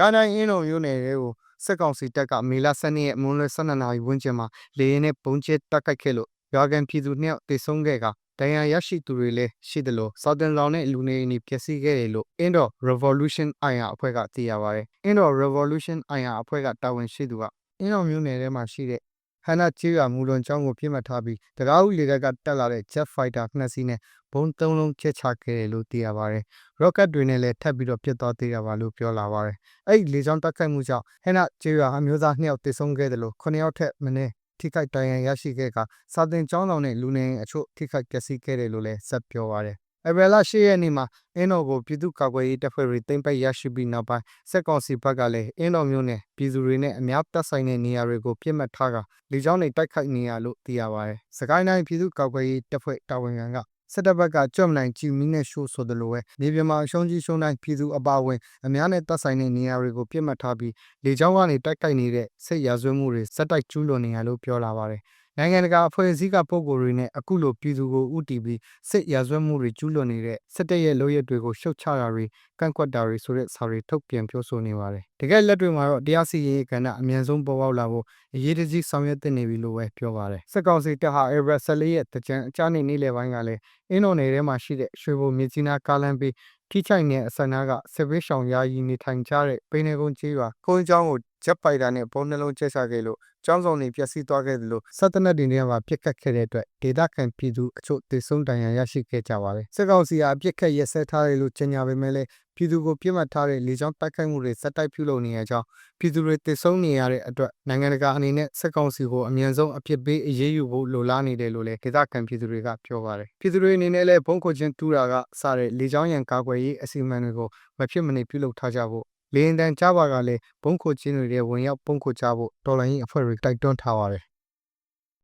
ကိုင်းတိုင်းအင်းတော်မြို့နယ်တွေကိုစစ်ကောင်စီတပ်ကမေလ12ရက်မွန်းလွဲ12နာရီဝန်းကျင်မှာလေရင်နဲ့ပုံကျဲတက်ခိုက်ခဲ့လို့ရွာကန်ပြည်သူနှစ်ယောက်တေဆုံးခဲ့ကဒဏ်ရာရရှိသူတွေလည်းရှိတယ်လို့စောက်တင်လောင်နဲ့လူနေအိမ်တွေပျက်စီးခဲ့တယ်လို့ Indo Revolution IR အဖွဲ့ကသိရပါတယ်။ Indo Revolution IR အဖွဲ့ကတာဝန်ရှိသူကအင်းတော်မြို့နယ်ထဲမှာရှိတဲ့ဟန်နာချီရမူလွန်ကျောင်းကိုပြစ်မှတ်ထားပြီးတကားဦးလေကတက်လာတဲ့ Jet Fighter နှစ်စီးနဲ့ ဘုံသုံးလုံးကျချခဲ့တယ်လို့သိရပါတယ်။ rocket တွေနဲ့လည်းထပ်ပြီးတော့ပြစ်သွားသေးတာပါလို့ပြောလာပါတယ်။အဲ့ဒီလေကြောင်းတိုက်ခိုက်မှုကြောင့် ဟဲနာကျေးရွာအမျိုးသား2ယောက်သေဆုံးခဲ့တယ်လို့9ယောက်ထက်မနည်း ထိခိုက်ဒဏ်ရာရရှိခဲ့ကစာတင်ကျောင်းတော်နဲ့ လူနေအိမ်အချို့ ထိခိုက်ပျက်စီးခဲ့တယ်လို့လည်း ဆက်ပြောပါတယ်။အဘယ်လာ၈ရက်နေ့မှာ အင်းတော်ကို ပြည်သူ့ကာကွယ်ရေးတပ်ဖွဲ့တွေတင်ပိတ်ရရှိပြီးနောက်ပိုင်းစက်ကောင်စီဘက်ကလည်း အင်းတော်မျိုးနဲ့ပြည်သူတွေနဲ့ အများတပ်ဆိုင်တဲ့နေရာတွေကိုပြစ်မှတ်ထားကလေကြောင်းတွေတိုက်ခိုက်နေရလို့ သိရပါတယ်။စကိုင်းတိုင်း ပြည်သူ့ကာကွယ်ရေးတပ်ဖွဲ့ တာဝန်ခံက စစ်တပ်ဘက်ကကြွမနိုင်ကြည်မီနဲ့ရှိုးဆိုတယ်လို့ပဲနေပြမှာအရှုံးကြီးရှုံးတိုင်းပြည်သူအပါအဝင်အများနဲ့တပ်ဆိုင်တဲ့နေရာတွေကိုပြစ်မှတ်ထားပြီးလေကြောင်းကနေတိုက်ခိုက်နေတဲ့စစ်ရာဇဝတ်မှုတွေစက်တိုက်ကျူးလွန်နေရလို့ပြောလာပါတယ်။ နိုင်ငံတကာအဖွဲ့အစည်းကပုံကိုယ်တွေနဲ့အခုလိုပြည်သူကိုဥတီပြီးစစ်ရာဇဝတ်မှုတွေကျူးလွန်နေတဲ့စစ်တပ်ရဲ့လုပ်ရက်တွေကိုရှုတ်ချတာတွေကန့်ကွက်တာတွေဆိုတဲ့စာတွေထုတ်ပြန်ပြောဆိုနေပါတယ်။တကယ်လက်တွေမှာတော့တရားစီရင်ရေးကဏ္ဍအမြန်ဆုံးပေါ်ပေါက်လာဖို့အရေးတကြီးဆောင်ရွက်သင့်နေပြီလို့ပဲပြောပါတယ်။စစ်ကောင်စီတပ်ဟာအေဘရက်14ရက်တကြံအကြမ်းနေနေ့လယ်ပိုင်းကလည်းအင်းတော်နယ်ထဲမှာရှိတဲ့ရွှေဘုံမြစ်ကြီးနားကားလမ်းဘေးထိချိုင်တဲ့အဆန္ဒကစစ်ဘေးရှောင်ယာယီနေထိုင်ကြတဲ့ပိနေကုန်းကြီးရွာကုန်းကျောင်းကို ဂျက်ပိုက်တာနဲ့ဘုံနှလုံးကျချခဲ့လို့ကျောင်းဆောင်တွေပျက်စီးသွားခဲ့တယ်လို့စစ်တပ်နဲ့တင်တွေကပြစ်ခတ်ခဲ့တဲ့အတွက်ဒေသခံပြည်သူအချို့တေဆုံးဒဏ်ရာရရှိခဲ့ကြပါတယ်စစ်ကောင်စီကအပြစ်ခတ်ရက်စဲထားတယ်လို့ကြေညာပေမဲ့လည်းပြည်သူကိုပြစ်မှတ်ထားတဲ့လေကြောင်းတိုက်ခိုက်မှုတွေစက်တိုက်ပြုလုပ်နေရကြောင်းပြည်သူတွေတေဆုံးနေရတဲ့အတွက်နိုင်ငံတကာအနေနဲ့စစ်ကောင်စီကိုအမြန်ဆုံးအပြစ်ပေးအရေးယူဖို့လိုလားနေတယ်လို့လည်းဒေသခံပြည်သူတွေကပြောပါတယ်ပြည်သူတွေအနေနဲ့လည်းဘုံခိုချင်းတူးတာကစတဲ့လေကြောင်းရန်ကာကွယ်ရေးအစီအမံတွေကိုမဖြစ်မနေပြုလုပ်ထားကြဖို့ လေရင်တန်ကြပါကလည်းဘုံခိုချင်းတွေရဲ့ဝင်ရောက်ပုံခိုကြဖို့တော်လိုင်းရေးအဖွဲ့တွေတိုက်တွန်းထားပါတယ်